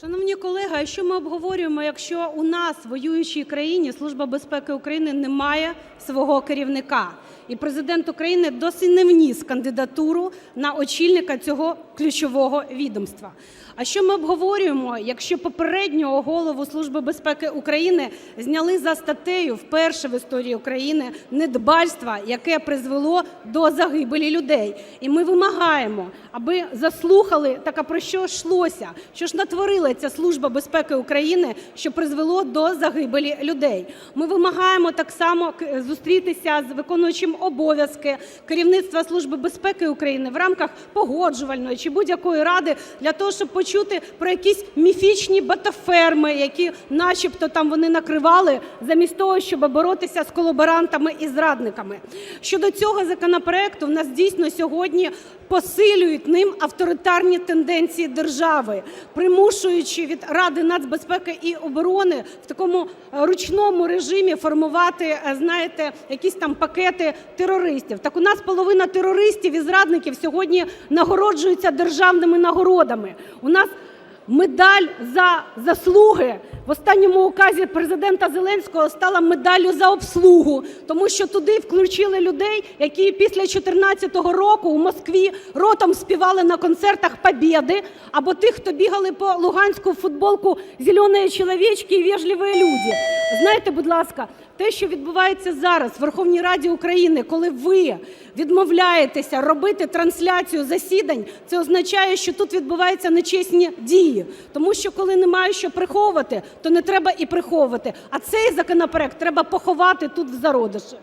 Шановні колеги, а що ми обговорюємо, якщо у нас, в воюючій країні, Служба безпеки України не має свого керівника? І Президент України досі не вніс кандидатуру на очільника цього ключового відомства. А що ми обговорюємо, якщо попереднього голову Служби безпеки України зняли за статтею вперше в історії України недбальства, яке призвело до загибелі людей? І ми вимагаємо, аби заслухали, так а про що йшлося, що ж натворила ця Служба безпеки України, що призвело до загибелі людей. Ми вимагаємо так само зустрітися з виконуючим обов'язки керівництва Служби безпеки України в рамках погоджувальної чи будь-якої ради для того, щоб почути про якісь міфічні ботаферми, які начебто там вони накривали, замість того, щоб боротися з колаборантами і зрадниками. Щодо цього законопроекту, в нас дійсно сьогодні посилюють ним авторитарні тенденції держави, примушуючи від Ради нацбезпеки і оборони в такому е, ручному режимі формувати, е, знаєте, якісь там пакети терористів. Так у нас половина терористів і зрадників сьогодні нагороджуються державними нагородами. У нас медаль за заслуги в останньому указі президента Зеленського стала медаллю за обслугу, тому що туди включили людей, які після 2014 року у Москві ротом співали на концертах Побєди, або тих, хто бігали по Луганську в футболку «Зеленые человечки» і «Вежливые люди». Знаєте, будь ласка, те, що відбувається зараз в Верховній Раді України, коли ви відмовляєтеся робити трансляцію засідань, це означає, що тут відбуваються нечесні дії. Тому що коли немає що приховувати, то не треба і приховувати. А цей законопроект треба поховати тут в зародиші.